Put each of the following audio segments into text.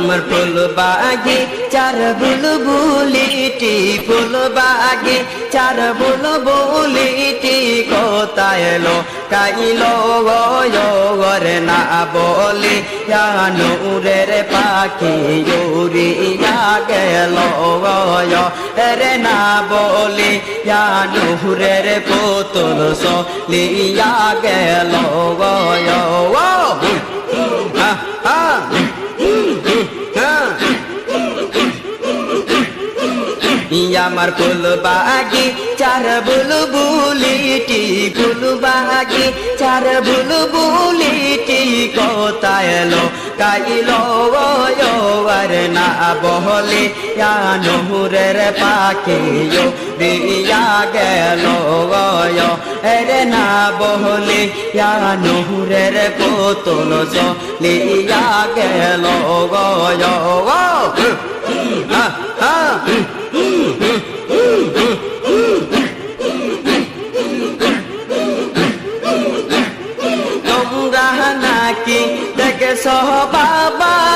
আমার ফুল বাগে চার বুল বুলিটি ফুল বাগে চার বুল বুলিটি কোথায় এলো? কাইলো গরে না বলি নূরের পাখি উড়িয়া গেল রে না বলি নূরের পুতুল সলিয়া গেল গয় আমার ফুল বাগি চার বুল বুলিটি ফুল বাগি চার বুল বুলিটি কোথায় এলো? কাইলো আর না বহলে নহরের পাখি দিয়া গেল এরে না বহলে নহরের পোতল লিয়া গেল গয় তোমরা নাকি দেখে সহ কোথায়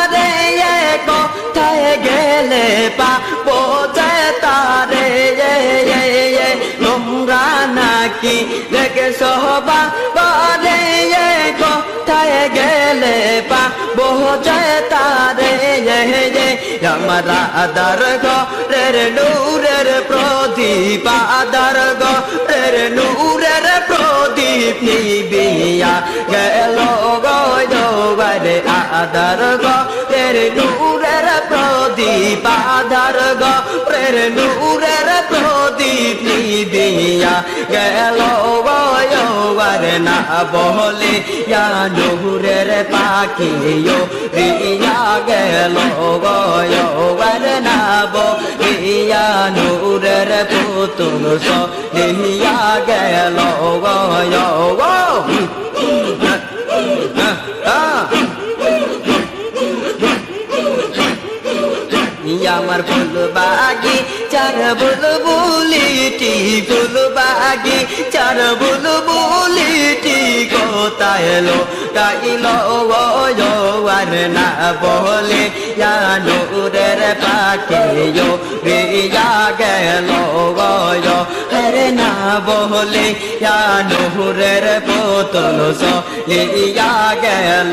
দেখে সহবাবারে কোথায় গেলে পা বোঝে তারে আমরা আদার গের নূরের প্রদীপ আদার গের নূরের প্রদীপ নিবিয়া গেল গরে আদার গরের নূরের প্রদীপ আদার গরের নূরের প্রদীপ নিবিয়া গেল গরে না বলে ইয়া নূরের পাখি রিয়া গেল গরে না বলিয়া নূরের পুতুল সলিয়া গেল গয় আমার ফুল বাগি চার বুল বুলিটি ফুল বাগি চার বুল বুলিটি কোথায় এলো কাইলো আর না বলে নূরের পাখি রিয়া গেল হরে না বলে নূরের পোতল সলিয়া গেল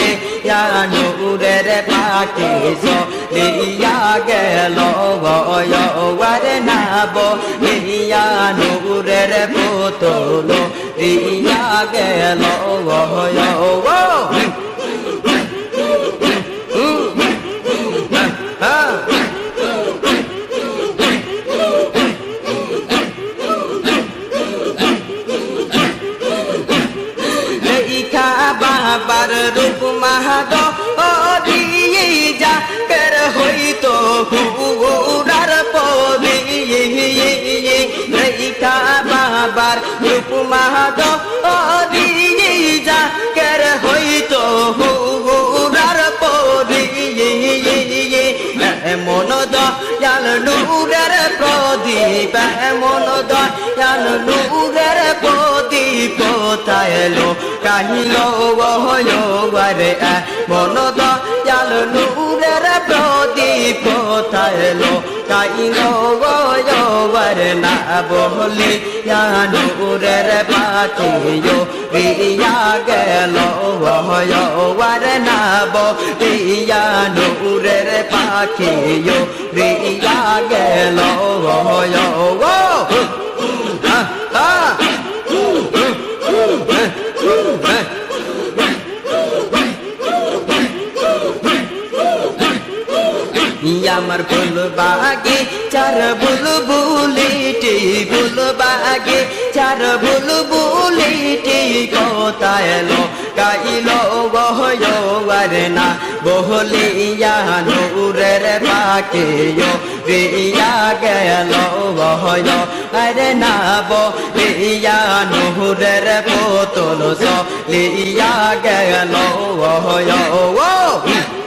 নূরের পাখি সলিয়া গেল বার না বলিয়া নূরের পুতুল রিয়া গেল লেখা বাবার রূপ মাহাদ দিয়ে যা কের হইতো হুরার পরি লেখা বাবার রূপ মাহাদ দয়াল নূরের প্রদীপ এমন দয়াল নূরের প্রদীপ তাইলো কাহিল বারে মন দয়াল নূরের প্রদীপ কোথায় এলো কাইলো গোয়বার না বলি নূরের পাখিও রিয়া গেল ওয়ার না বলিয়া নূরের পাখিও রিয়া গেল ও ফুল বাগে চার বুল বুলিটি ফুল বাগে চার বুল বুলিটি কোথায় কাইলো গহয়ার না বহলিয়া নূরের পাকে রিয়া গেল গহয় আরে না বলিয়া নূরের পোতল লিয়া গেল গহয় ও!